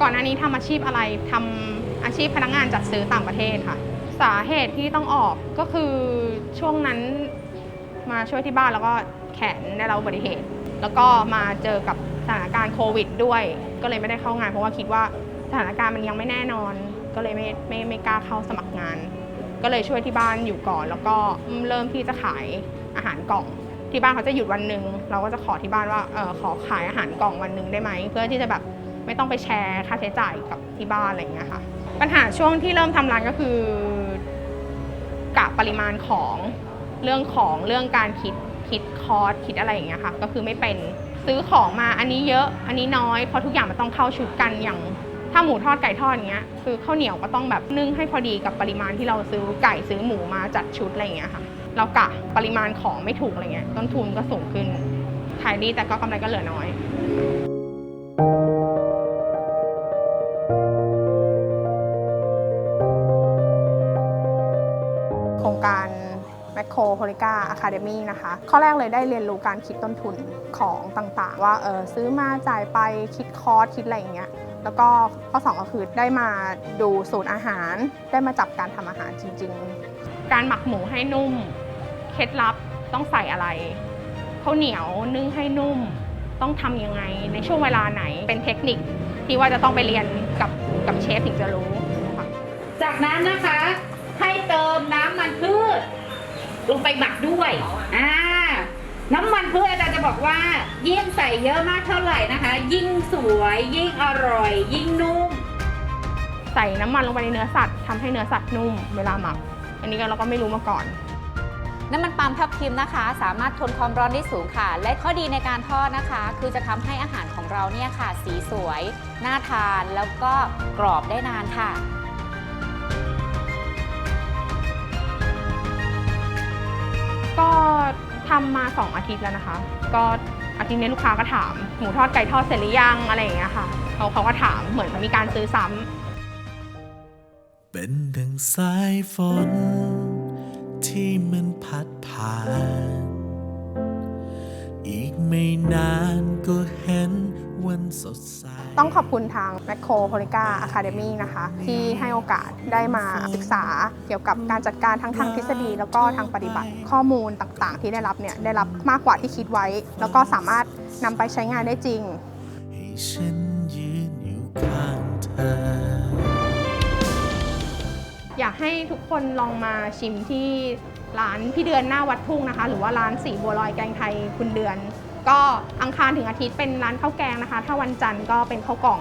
ก่อนหน้านี้ทำอาชีพอะไรทำอาชีพพนักงานจัดซื้อต่างประเทศค่ะ สาเหตุที่ต้องออกก็คือช่วงนั้นมาช่วยที่บ้านแล้วก็แขนได้รับอุบัติเหตุ แล้วก็มาเจอกับสถานการณ์โควิด ด้วย ก็เลยไม่ได้เข้างาน เพราะว่าคิดว่าสถานการณ์มันยังไม่แน่นอน ก็เลยไม่ไม่ไม่กล้าเข้าสมัครงาน ก็เลยช่วยที่บ้านอยู่ก่อน แล้วก็เริ่มที่จะขายอาหารกล่องที่บ้านเขาจะหยุดวันหนึ่งเราก็จะขอที่บ้านว่าเออขอขายอาหารกล่องวันหนึ่งได้ไหมเพื่อที่จะแบบ ไม่ต้องไปแชร์ค่าใช้จ่ายกับที่บ้านอะไรอย่างเงี้ยค่ะ ปัญหาช่วงที่เริ่มทำร้านก็คือกะปริมาณของเรื่องของเรื่องการคิดคิดคอร์สคิดอะไรอย่างเงี้ยค่ะ ก็คือไม่เป็นซื้อของมาอันนี้เยอะอันนี้น้อยเพราะทุกอย่างมันต้องเข้าชุดกันอย่างถ้าหมูทอดไก่ทอดอย่างเงี้ยคือข้าวเหนียวก็ต้องแบบนึ่งให้พอดีกับปริมาณที่เราซื้อไก่ซื้อหมูมาจัดชุดอะไรอย่างเงี้ยค่ะเรากะปริมาณของไม่ถูกอะไรเงี้ยต้นทุนก็สูงขึ้นขายดีแต่ก็กำไรก็เหลือน้อยโค การ m a c โค h o l i c a Academy นะคะ ข้อแรกเลยได้เรียนรู้การคิดต้นทุนของต่างๆ ว่าเออซื้อมาจ่ายไปคิดคอร์สคิดอะไรอย่างเงี้ยแล้วก็ข้อ 2 ก็คือได้มาดูสูตรอาหาร ได้มาจับการทำอาหารจริง ๆ การหมักหมูให้นุ่ม เคล็ดลับต้องใส่อะไรข้าวเหนียวนึ่งให้นุ่ม ต้องทำยังไงในช่วงเวลาไหนเป็นเทคนิคที่ว่าจะต้องไปเรียนกับกับเชฟถึงจะรู้ จากนั้นนะคะ ลงไปหมักด้วยอ่าน้ำมันพืชอาจารย์จะบอกว่า ยิ่งใส่เยอะมากเท่าไหร่นะคะ ยิ่งสวย ยิ่งอร่อย ยิ่งนุ่ม ใส่น้ำมันลงไปในเนื้อสัตว์ทำให้เนื้อสัตว์นุ่มเวลาหมัก อันนี้ก็เราก็ไม่รู้มาก่อน น้ำมันปาล์มทับทิมนะคะ สามารถทนความร้อนได้สูงค่ะ และข้อดีในการทอดนะคะ คือจะทำให้อาหารของเราเนี่ยค่ะ สีสวย น่าทานแล้วก็กรอบได้นานค่ะ ทำมา 2 อาทิตย์แล้วนะคะ ก็อาทิตย์นี้ลูกค้าก็ถามหมูทอดไก่ทอดเสร็จหรือยังอะไรอย่างเงี้ยค่ะเขาเขาก็ถามเหมือนมีการซื้อซ้ำเป็นดังสายฝน ที่มันพัดผ่าน อีกไม่นาน ดใส ต้องขอบคุณทาง m a c โค h o l i c a Academy นะคะ ที่ให้โอกาสได้มาศึกษาเกี่ยวกับการจัดการทั้งทางทฤษฎี แล้วก็ทางปฏิบัติข้อมูลต่างๆ ที่ได้รับเนี่ยได้รับมากกว่าที่คิดไว้ แล้วก็สามารถนำไปใช้งานได้จริง ให้ฉันยืนอยู่ข้างเธออยากให้ทุกคนลองมาชิมที่ร้านพี่เดือนหน้าวัดทุ่งนะคะ หรือว่าร้านสีบัวลอยแกงไทยคุณเดือน ก็อังคารถึงอาทิตย์เป็นร้านข้าวแกงนะคะ ถ้าวันจันทร์ก็เป็นข้าวกล่อง